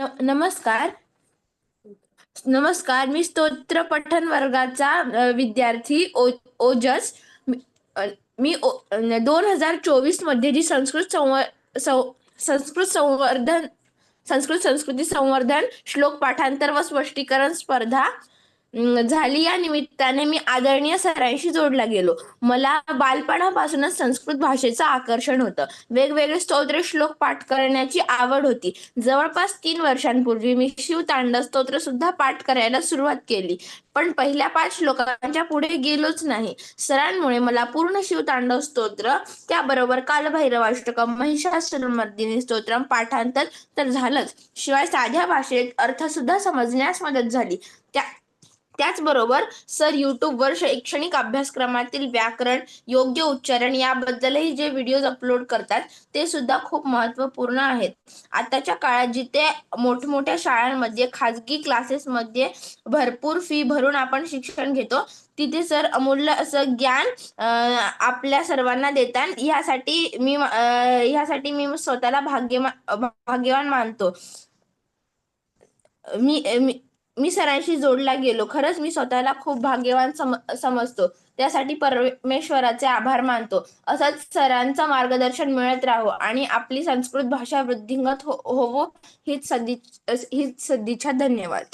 न- नमस्कार. नमस्कार मी स्तोत्र पठन वर्गाचा विद्यार्थी ओ ओजस. मी- दोन हजार चोवीसमध्ये जी संस्कृत संव सं- संस्कृत संवर्धन संस्कृत संस्कृती संवर्धन श्लोक पाठांतर व स्पष्टीकरण स्पर्धा झाली या निमित्ताने मी आदरणीय सरांशी जोडला गेलो. मला बालपणापासूनच संस्कृत भाषेचं आकर्षण होतं. वेगवेगळे स्तोत्र श्लोक पाठ करण्याची आवड होती. जवळपास तीन वर्षांपूर्वी मी शिव तांडव स्तोत्र सुद्धा पाठ करायला सुरुवात केली. पण पहिल्या पाच श्लोकांच्या पुढे गेलोच नाही. सरांमुळे मला पूर्ण शिव तांडव स्तोत्र त्याबरोबर कालभैरवाष्टकम महिषासुरमर्दिनी स्तोत्रम पाठांतर तर झालंच. शिवाय साध्या भाषेत अर्थ सुद्धा समजण्यास मदत झाली. त्या त्याचबरोबर सर युट्यूबवर शैक्षणिक अभ्यासक्रमातील व्याकरण योग्य उच्चारण याबद्दलही जे व्हिडिओज अपलोड करतात ते सुद्धा खूप महत्त्वपूर्ण आहेत. आताच्या काळात जिथे मोठमोठ्या शाळांमध्ये खाजगी क्लासेसमध्ये भरपूर फी भरून आपण शिक्षण घेतो तिथे सर अमूल्य असं ज्ञान अं, आपल्या सर्वांना देतात. ह्यासाठी मी अं, ह्यासाठी मी स्वतःला भाग्यवान भाग्यवान मानतो. मी मी मी सरांशी जोडला गेलो. खरंच मी स्वतःला खूप भाग्यवान सम समजतो. त्यासाठी परमेश्वराचे आभार मानतो. असंच सरांचं मार्गदर्शन मिळत राहो आणि आपली संस्कृत भाषा वृद्धिंगत हो होवो हीच सदी हीच सदिच्छा धन्यवाद.